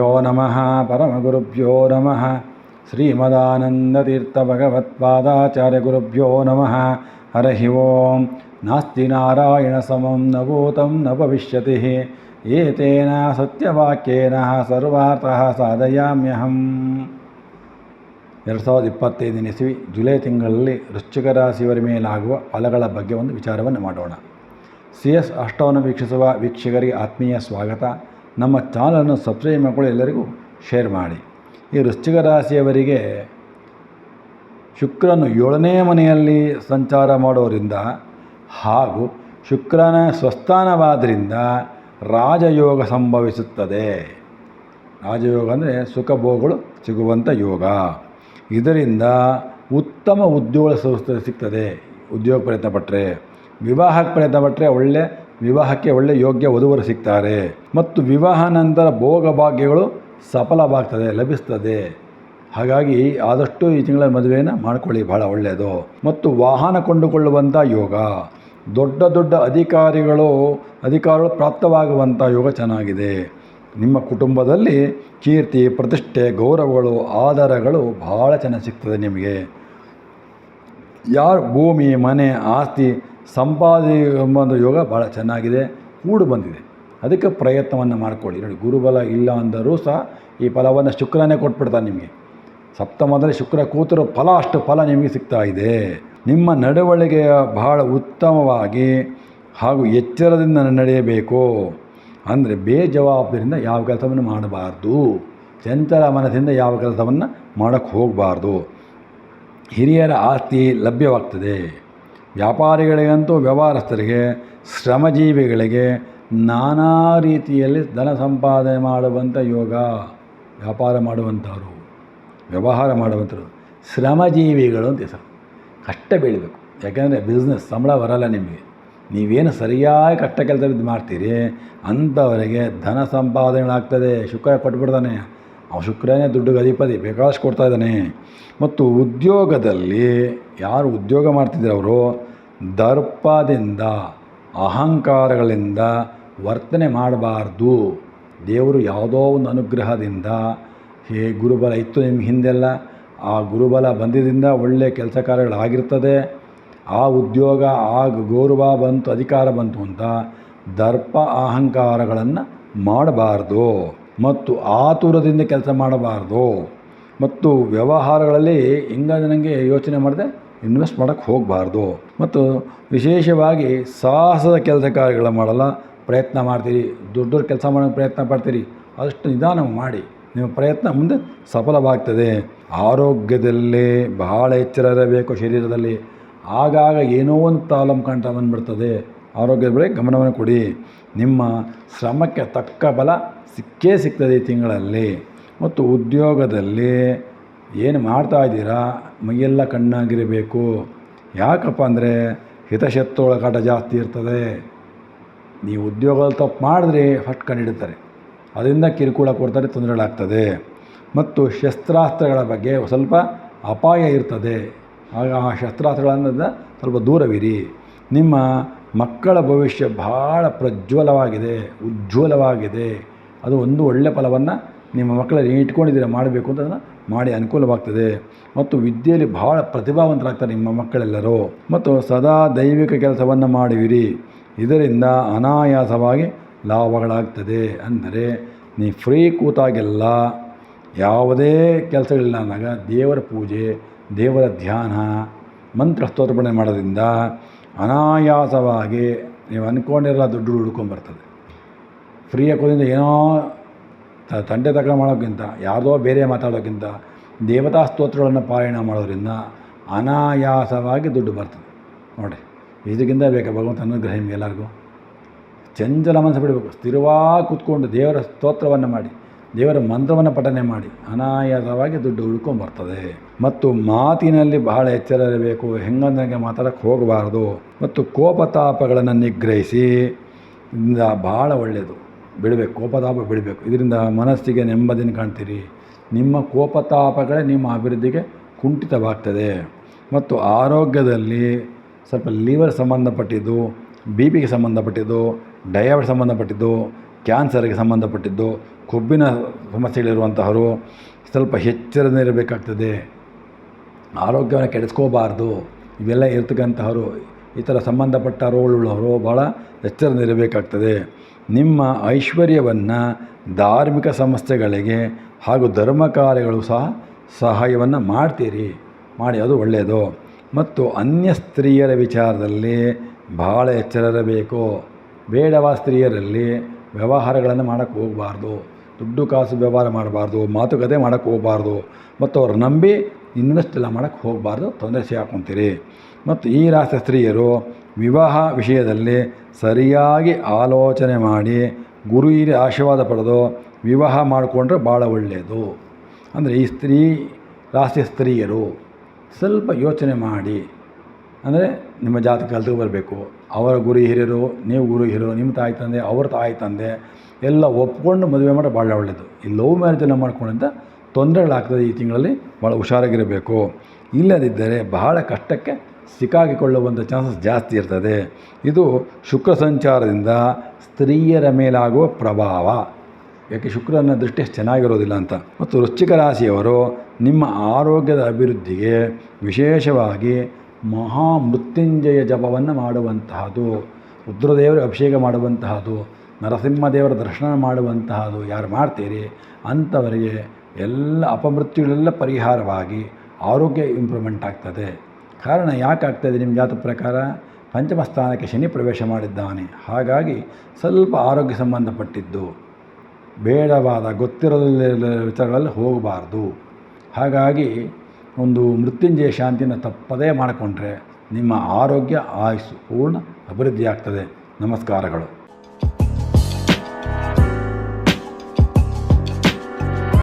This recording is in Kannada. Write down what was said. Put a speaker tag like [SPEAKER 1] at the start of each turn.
[SPEAKER 1] ಗುರುಭ್ಯೋ ನಮಃ ಪರಮಗುರುಭ್ಯೋ ನಮಃ ಶ್ರೀಮದಾನಂದತೀರ್ಥಭಗವತ್ಪಾದಾಚಾರ್ಯಗುರುಭ್ಯೋ ನಮಃ ಹರಹಿ ಓಂ ನಾಸ್ತಿ ನಾರಾಯಣ ಸಮಂ ನ ಭೂತಂ ನ ಭವಿಷ್ಯತಿ ಏತೇನ ಸತ್ಯವಾಕ್ಯೇನ ಸರ್ವಾರ್ಥಃ ಸಾಧಯಾಮ್ಯಹಂ ಎರಡು ಸಾವಿರದ ಇಪ್ಪತ್ತೈದನೇ ಇಸವಿ, ಜುಲೈ ತಿಂಗಳಲ್ಲಿ ವೃಶ್ಚಿಕ ರಾಶಿಯವರ ಮೇಲಾಗುವ ಫಲಗಳ ಬಗ್ಗೆ ಒಂದು ವಿಚಾರವನ್ನು ಮಾಡೋಣ. ಸಿ ಎಸ್ ಅಷ್ಟವನ್ನು ವೀಕ್ಷಿಸುವ ವೀಕ್ಷಕರಿಗೆ ಆತ್ಮೀಯ ಸ್ವಾಗತ. ನಮ್ಮ ಚಾನಲನ್ನು ಸಬ್ಸ್ಕ್ರೈಬ್ ಮಾಡಿಕೊಳ್ಳಿ, ಎಲ್ಲರಿಗೂ ಶೇರ್ ಮಾಡಿ. ಈ ವೃಶ್ಚಿಕ ರಾಶಿಯವರಿಗೆ ಶುಕ್ರನು ಏಳನೇ ಮನೆಯಲ್ಲಿ ಸಂಚಾರ ಮಾಡೋದರಿಂದ ಹಾಗೂ ಶುಕ್ರನ ಸ್ವಸ್ಥಾನವಾದ್ದರಿಂದ ರಾಜಯೋಗ ಸಂಭವಿಸುತ್ತದೆ. ರಾಜಯೋಗ ಅಂದರೆ ಸುಖ ಭೋಗಗಳು ಸಿಗುವಂಥ ಯೋಗ. ಇದರಿಂದ ಉತ್ತಮ ಉದ್ಯೋಗ ಸಂಸ್ಥೆ ಸಿಗ್ತದೆ. ಉದ್ಯೋಗ ಪ್ರಯತ್ನ ಪಟ್ಟರೆ ವಿವಾಹಕ್ಕೆ ಪ್ರಯತ್ನ ಪಟ್ಟರೆ ಒಳ್ಳೆ ವಿವಾಹಕ್ಕೆ ಒಳ್ಳೆಯ ಯೋಗ್ಯ ವಧುವರು ಸಿಗ್ತಾರೆ. ಮತ್ತು ವಿವಾಹ ನಂತರ ಭೋಗ ಭಾಗ್ಯಗಳು ಸಫಲವಾಗ್ತದೆ, ಲಭಿಸ್ತದೆ. ಹಾಗಾಗಿ ಆದಷ್ಟು ಈ ತಿಂಗಳ ಮದುವೆಯನ್ನು ಮಾಡ್ಕೊಳ್ಳಿ ಭಾಳ ಒಳ್ಳೆಯದು. ಮತ್ತು ವಾಹನ ಕೊಂಡುಕೊಳ್ಳುವಂಥ ಯೋಗ. ದೊಡ್ಡ ದೊಡ್ಡ ಅಧಿಕಾರಿಗಳು, ಅಧಿಕಾರಗಳು ಪ್ರಾಪ್ತವಾಗುವಂಥ ಯೋಗ ಚೆನ್ನಾಗಿದೆ. ನಿಮ್ಮ ಕುಟುಂಬದಲ್ಲಿ ಕೀರ್ತಿ, ಪ್ರತಿಷ್ಠೆ, ಗೌರವಗಳು ಆಧಾರಗಳು ಭಾಳ ಚೆನ್ನಾಗಿ ಸಿಗ್ತದೆ ನಿಮಗೆ. ಯಾರು ಭೂಮಿ, ಮನೆ, ಆಸ್ತಿ ಸಂಪಾದಿ ಎಂಬ ಯೋಗ ಭಾಳ ಚೆನ್ನಾಗಿದೆ ಕೂಡು ಬಂದಿದೆ. ಅದಕ್ಕೆ ಪ್ರಯತ್ನವನ್ನು ಮಾಡಿಕೊಳ್ಳಿ. ನೋಡಿ, ಗುರುಬಲ ಇಲ್ಲ ಅಂದರೂ ಸಹ ಈ ಫಲವನ್ನು ಶುಕ್ರನೇ ಕೊಟ್ಬಿಡ್ತಾನೆ ನಿಮಗೆ. ಸಪ್ತಮದಲ್ಲಿ ಶುಕ್ರ ಕೂತರೂ ಫಲ, ಅಷ್ಟು ಫಲ ನಿಮಗೆ ಸಿಗ್ತಾ ಇದೆ. ನಿಮ್ಮ ನಡವಳಿಕೆಯ ಬಹಳ ಉತ್ತಮವಾಗಿ ಹಾಗೂ ಎಚ್ಚರದಿಂದ ನಡೆಯಬೇಕು. ಅಂದರೆ ಬೇಜವಾಬ್ದಾರಿಯಿಂದ ಯಾವ ಕೆಲಸವನ್ನು ಮಾಡಬಾರ್ದು. ಚಂಚಲ ಮನಸ್ಸಿಂದ ಯಾವ ಕೆಲಸವನ್ನು ಮಾಡೋಕ್ಕೆ ಹೋಗಬಾರ್ದು. ಹಿರಿಯರ ಆಸ್ತಿ ಲಭ್ಯವಾಗ್ತದೆ. ವ್ಯಾಪಾರಿಗಳಿಗಂತೂ ವ್ಯವಹಾರಸ್ಥರಿಗೆ, ಶ್ರಮಜೀವಿಗಳಿಗೆ ನಾನಾ ರೀತಿಯಲ್ಲಿ ಧನ ಸಂಪಾದನೆ ಮಾಡುವಂಥ ಯೋಗ ವ್ಯಾಪಾರ ಮಾಡುವಂಥವರು, ವ್ಯವಹಾರ ಮಾಡುವಂಥವ್ರು, ಶ್ರಮಜೀವಿಗಳು ಅಂತ ಹೆಸರು. ಕಷ್ಟ ಬೀಳಬೇಕು. ಯಾಕೆಂದರೆ ಬಿಸ್ನೆಸ್ ಸಂಬಳ ಬರಲ್ಲ ನಿಮಗೆ. ನೀವೇನು ಸರಿಯಾಗಿ ಕಷ್ಟ ಕೆಲಸ ಮಾಡ್ತೀರಿ, ಅಂಥವರಿಗೆ ಧನ ಸಂಪಾದನೆಗಳಾಗ್ತದೆ. ಶುಕ್ರ ಕೊಟ್ಬಿಡ್ತಾನೆ. ಅವ ಶುಕ್ರನೇ ದುಡ್ಡು ಅಧಿಪತಿ ಬೇಕಾದಷ್ಟು ಕೊಡ್ತಾ ಇದ್ದಾನೆ. ಮತ್ತು ಉದ್ಯೋಗದಲ್ಲಿ ಯಾರು ಉದ್ಯೋಗ ಮಾಡ್ತಿದ್ದಾರೆ ಅವರು? ದರ್ಪದಿಂದ, ಅಹಂಕಾರಗಳಿಂದ ವರ್ತನೆ ಮಾಡಬಾರ್ದು. ದೇವರು ಯಾವುದೋ ಒಂದು ಅನುಗ್ರಹದಿಂದ. ಹೇ ಗುರುಬಲ, ಇತ್ತು ನಿಮ್ಮ ಹಿಂದೆಲ್ಲ. ಆ ಗುರುಬಲ ಬಂದಿದ್ದರಿಂದ ಒಳ್ಳೆಯ ಕೆಲಸ ಕಾರ್ಯಗಳಾಗಿರ್ತದೆ. ಆ ಉದ್ಯೋಗ ಆ ಗೌರವ ಬಂತು, ಅಧಿಕಾರ ಬಂತು ಅಂತ ದರ್ಪ ಅಹಂಕಾರಗಳನ್ನು ಮಾಡಬಾರ್ದು. ಮತ್ತು ಆತುರದಿಂದ ಕೆಲಸ ಮಾಡಬಾರ್ದು. ಮತ್ತು ವ್ಯವಹಾರಗಳಲ್ಲಿ ಹಿಂಗ ನನಗೆ ಯೋಚನೆ ಮಾಡದೆ ಇನ್ವೆಸ್ಟ್ ಮಾಡೋಕ್ಕೆ ಹೋಗಬಾರ್ದು. ಮತ್ತು ವಿಶೇಷವಾಗಿ ಸಾಹಸದ ಕೆಲಸ ಕಾರ್ಯಗಳ ಮಾಡಲ್ಲ. ಪ್ರಯತ್ನ ಮಾಡ್ತೀರಿ, ದೊಡ್ಡ ದೊಡ್ಡ ಕೆಲಸ ಮಾಡೋಕ್ಕೆ ಪ್ರಯತ್ನ ಪಡ್ತೀರಿ, ಅಷ್ಟು ನಿಧಾನ ಮಾಡಿ. ನಿಮ್ಮ ಪ್ರಯತ್ನ ಮುಂದೆ ಸಫಲವಾಗ್ತದೆ. ಆರೋಗ್ಯದಲ್ಲಿ ಬಹಳ ಎಚ್ಚರ ಇರಬೇಕು ಶರೀರದಲ್ಲಿ. ಆಗಾಗ ಏನೋ ಒಂದು ಪ್ರಾಬ್ಲಮ್ ಕಾಣ್ತಾ ಬಂದುಬಿಡ್ತದೆ. ಆರೋಗ್ಯದ ಬಗ್ಗೆ ಗಮನವನ್ನು ಕೊಡಿ. ನಿಮ್ಮ ಶ್ರಮಕ್ಕೆ ತಕ್ಕ ಬಲ ಸಿಕ್ಕೇ ಸಿಗ್ತದೆ ಈ ತಿಂಗಳಲ್ಲಿ. ಮತ್ತು ಉದ್ಯೋಗದಲ್ಲಿ ಏನು ಮಾಡ್ತಾ ಇದ್ದೀರಾ? ಮೈಯೆಲ್ಲ ಕಣ್ಣಾಗಿರಬೇಕು. ಯಾಕಪ್ಪ ಅಂದರೆ ಹಿತಶತ್ರುಗಳ ಕಾಟ ಜಾಸ್ತಿ ಇರ್ತದೆ. ನೀವು ಉದ್ಯೋಗದಲ್ಲಿ ತಪ್ಪು ಮಾಡಿದ್ರೆ ಹಟ್ ಕಂಡಿಡ್ತಾರೆ ಅದರಿಂದ ಕಿರುಕುಳ ಕೊಡ್ತಾರೆ, ತೊಂದರೆಗಳಾಗ್ತದೆ. ಮತ್ತು ಶಸ್ತ್ರಾಸ್ತ್ರಗಳ ಬಗ್ಗೆ ಸ್ವಲ್ಪ ಅಪಾಯ ಇರ್ತದೆ. ಆಗ ಆ ಶಸ್ತ್ರಾಸ್ತ್ರಗಳನ್ನು ಸ್ವಲ್ಪ ದೂರವಿರಿ. ನಿಮ್ಮ ಮಕ್ಕಳ ಭವಿಷ್ಯ ಭಾಳ ಪ್ರಜ್ವಲವಾಗಿದೆ, ಉಜ್ವಲವಾಗಿದೆ. ಅದು ಒಂದು ಒಳ್ಳೆಯ ಫಲವನ್ನು ನಿಮ್ಮ ಮಕ್ಕಳಲ್ಲಿ ಇಟ್ಕೊಂಡಿದ್ದೀರ, ಮಾಡಬೇಕು ಅಂತ ಅದನ್ನು ಮಾಡಿ ಅನುಕೂಲವಾಗ್ತದೆ. ಮತ್ತು ವಿದ್ಯೆಯಲ್ಲಿ ಭಾಳ ಪ್ರತಿಭಾವಂತರಾಗ್ತಾರೆ ನಿಮ್ಮ ಮಕ್ಕಳೆಲ್ಲರೂ. ಮತ್ತು ಸದಾ ದೈವಿಕ ಕೆಲಸವನ್ನು ಮಾಡುವಿರಿ. ಇದರಿಂದ ಅನಾಯಾಸವಾಗಿ ಲಾಭಗಳಾಗ್ತದೆ ಅಂದರೆ ನೀ ಫ್ರೀ ಕೂತಾಗೆಲ್ಲ ಯಾವುದೇ ಕೆಲಸಗಳಿಲ್ಲ ಅಂದಾಗ ದೇವರ ಪೂಜೆ, ದೇವರ ಧ್ಯಾನ, ಮಂತ್ರ ಸ್ತೋತ್ರಪಣೆ ಮಾಡೋದ್ರಿಂದ ಅನಾಯಾಸವಾಗಿ ನೀವು ಅಂದ್ಕೊಂಡಿರಲ್ಲ ದುಡ್ಡು ಹುಡ್ಕೊಂಬರ್ತದೆ ಫ್ರೀ ಹಾಕೋದ್ರಿಂದ ಏನೋ ತ, ತಂಟೆ ತಗೊಂಡು ಮಾಡೋಕ್ಕಿಂತ ಯಾವುದೋ ಬೇರೆ ಮಾತಾಡೋಕ್ಕಿಂತ ದೇವತಾ ಸ್ತೋತ್ರಗಳನ್ನು ಪಾರಾಯಣ ಮಾಡೋದ್ರಿಂದ ಅನಾಯಾಸವಾಗಿ ದುಡ್ಡು ಬರ್ತದೆ. ನೋಡಿ ಇದಕ್ಕಿಂತ ಬೇಕಾ ಭಗವಂತ ಅನುಗ್ರಹ ನಿಮಗೆ ಎಲ್ಲರಿಗೂ? ಚಂಚಲ ಮನಸ್ಸು ಬಿಡಬೇಕು, ಸ್ಥಿರವಾಗಿ ಕೂತ್ಕೊಂಡು ದೇವರ ಸ್ತೋತ್ರವನ್ನು ಮಾಡಿ, ದೇವರ ಮಂತ್ರವನ್ನು ಪಠನೆ ಮಾಡಿ, ಅನಾಯಾಸವಾಗಿ ದುಡ್ಡು ಉಳ್ಕೊಂಡು ಬರ್ತದೆ. ಮತ್ತು ಮಾತಿನಲ್ಲಿ ಬಹಳ ಎಚ್ಚರ ಇರಬೇಕು ಹೆಂಗಂದಂಗೆ ಮಾತಾಡೋಕ್ಕೆ ಹೋಗಬಾರ್ದು. ಮತ್ತು ಕೋಪತಾಪಗಳನ್ನು ನಿಗ್ರಹಿಸಿ, ಇಂದ ಭಾಳ ಒಳ್ಳೆಯದು ಬಿಡಬೇಕು, ಕೋಪತಾಪ ಬಿಡಬೇಕು. ಇದರಿಂದ ಮನಸ್ಸಿಗೆ ನೆಮ್ಮದಿನ ಕಾಣ್ತೀರಿ. ನಿಮ್ಮ ಕೋಪತಾಪಗಳೇ ನಿಮ್ಮ ಅಭಿವೃದ್ಧಿಗೆ ಕುಂಠಿತವಾಗ್ತದೆ. ಮತ್ತು ಆರೋಗ್ಯದಲ್ಲಿ ಸ್ವಲ್ಪ ಲಿವರ್ ಸಂಬಂಧಪಟ್ಟಿದ್ದು, ಬಿ ಪಿಗೆ ಸಂಬಂಧಪಟ್ಟಿದ್ದು ಡಯಾಬಿಟ್ ಸಂಬಂಧಪಟ್ಟಿದ್ದು, ಕ್ಯಾನ್ಸರ್ಗೆ ಸಂಬಂಧಪಟ್ಟಿದ್ದು, ಕೊಬ್ಬಿನ ಸಮಸ್ಯೆಗಳಿರುವಂತಹವರು ಸ್ವಲ್ಪ ಎಚ್ಚರದಲ್ಲಿರಬೇಕಾಗ್ತದೆ ಆರೋಗ್ಯವನ್ನು ಕೆಡಿಸ್ಕೋಬಾರ್ದು. ಇವೆಲ್ಲ ಇರ್ತಕ್ಕಂತಹವರು, ಈ ಥರ ಸಂಬಂಧಪಟ್ಟ ರೋಗಳುಳ್ಳವರು ಭಾಳ ಎಚ್ಚರದಲ್ಲಿರಬೇಕಾಗ್ತದೆ ನಿಮ್ಮ ಐಶ್ವರ್ಯವನ್ನು ಧಾರ್ಮಿಕ ಸಂಸ್ಥೆಗಳಿಗೆ ಹಾಗೂ ಧರ್ಮ ಕಾರ್ಯಗಳು ಸಹ ಸಹಾಯವನ್ನು ಮಾಡ್ತೀರಿ. ಮಾಡಿ, ಅದು ಒಳ್ಳೆಯದು. ಮತ್ತು ಅನ್ಯ ಸ್ತ್ರೀಯರ ವಿಚಾರದಲ್ಲಿ ಭಾಳ ಎಚ್ಚರಿರಬೇಕು ಬೇಡವ ಸ್ತ್ರೀಯರಲ್ಲಿ ವ್ಯವಹಾರಗಳನ್ನು ಮಾಡೋಕ್ಕೆ ಹೋಗಬಾರ್ದು. ದುಡ್ಡು, ಕಾಸು ವ್ಯವಹಾರ ಮಾಡಬಾರ್ದು. ಮಾತುಕತೆ ಮಾಡೋಕ್ಕೆ ಹೋಗಬಾರ್ದು. ಮತ್ತು ಅವ್ರು ನಂಬಿ ಇನ್ವೆಸ್ಟ್ ಎಲ್ಲ ಮಾಡೋಕ್ಕೆ ಹೋಗಬಾರ್ದು. ತೊಂದರೆ ಸಿಗಾಕೊಂತೀರಿ. ಮತ್ತು ಈ ರಾಶಿ ಸ್ತ್ರೀಯರು ವಿವಾಹ ವಿಷಯದಲ್ಲಿ ಸರಿಯಾಗಿ ಆಲೋಚನೆ ಮಾಡಿ, ಗುರು ಹಿರಿ ಆಶೀರ್ವಾದ ಪಡೆದು ವಿವಾಹ ಮಾಡಿಕೊಂಡ್ರೆ ಭಾಳ ಒಳ್ಳೆಯದು. ಅಂದರೆ ಈ ಸ್ತ್ರೀ ರಾಶಿ ಸ್ತ್ರೀಯರು ಸ್ವಲ್ಪ ಯೋಚನೆ ಮಾಡಿ. ಅಂದರೆ ನಿಮ್ಮ ಜಾತಿ ಕಲಿತು ಬರಬೇಕು. ಅವರ ಗುರು ಹಿರಿಯರು, ನೀವು ಗುರು ಹಿರಿಯರು, ನಿಮ್ಮ ತಾಯಿ ತಂದೆ, ಅವ್ರ ತಾಯಿ ತಂದೆ ಎಲ್ಲ ಒಪ್ಕೊಂಡು ಮದುವೆ ಮಾಡೋದು ಭಾಳ ಒಳ್ಳೆಯದು. ಈ ಲವ್ ಮ್ಯಾರೇಜ್ ಎಲ್ಲ ಮಾಡ್ಕೊಂಡಂತ ತೊಂದರೆಗಳಾಗ್ತದೆ ಈ ತಿಂಗಳಲ್ಲಿ ಭಾಳ ಹುಷಾರಾಗಿರಬೇಕು. ಇಲ್ಲದಿದ್ದರೆ ಬಹಳ ಕಷ್ಟಕ್ಕೆ ಸಿಕ್ಕಾಗಿಕೊಳ್ಳುವಂಥ ಚಾನ್ಸಸ್ ಜಾಸ್ತಿ ಇರ್ತದೆ. ಇದು ಶುಕ್ರ ಸಂಚಾರದಿಂದ ಸ್ತ್ರೀಯರ ಮೇಲಾಗುವ ಪ್ರಭಾವ. ಯಾಕೆ ಶುಕ್ರನ ದೃಷ್ಟಿ ಚೆನ್ನಾಗಿರೋದಿಲ್ಲ ಅಂತ. ಮತ್ತು ವೃಶ್ಚಿಕ ರಾಶಿಯವರು ನಿಮ್ಮ ಆರೋಗ್ಯದ ಅಭಿವೃದ್ಧಿಗೆ ವಿಶೇಷವಾಗಿ ಮಹಾಮೃತ್ಯುಂಜಯ ಜಪವನ್ನು ಮಾಡುವಂತಹದು, ರುದ್ರದೇವರ ಅಭಿಷೇಕ ಮಾಡುವಂತಹದ್ದು ನರಸಿಂಹದೇವರ ದರ್ಶನ ಮಾಡುವಂತಹದು ಯಾರು ಮಾಡ್ತೀರಿ ಅಂಥವರಿಗೆ ಎಲ್ಲ ಅಪಮೃತ್ಯುಗಳೆಲ್ಲ ಪರಿಹಾರವಾಗಿ ಆರೋಗ್ಯ ಇಂಪ್ರೂವ್ಮೆಂಟ್ ಆಗ್ತದೆ. ಕಾರಣ ಯಾಕೆ ಆಗ್ತದೆ ನಿಮ್ಮ ಜಾತಕ ಪ್ರಕಾರ? ಪಂಚಮ ಸ್ಥಾನಕ್ಕೆ ಶನಿ ಪ್ರವೇಶ ಮಾಡಿದ್ದಾನೆ. ಹಾಗಾಗಿ ಸ್ವಲ್ಪ ಆರೋಗ್ಯ ಸಂಬಂಧಪಟ್ಟಿದ್ದು, ಬೇಡವಾದ ಗೊತ್ತಿರದ ವಿಚಾರಗಳಲ್ಲಿ ಹೋಗಬಾರ್ದು. ಹಾಗಾಗಿ ಒಂದು ಮೃತ್ಯುಂಜಯ ಶಾಂತಿನ ತಪ್ಪದೇ ಮಾಡಿಕೊಂಡ್ರೆ ನಿಮ್ಮ ಆರೋಗ್ಯ ಆಯುಸ್ಸು ಪೂರ್ಣ ಅಭಿವೃದ್ಧಿಯಾಗ್ತದೆ. ನಮಸ್ಕಾರಗಳು.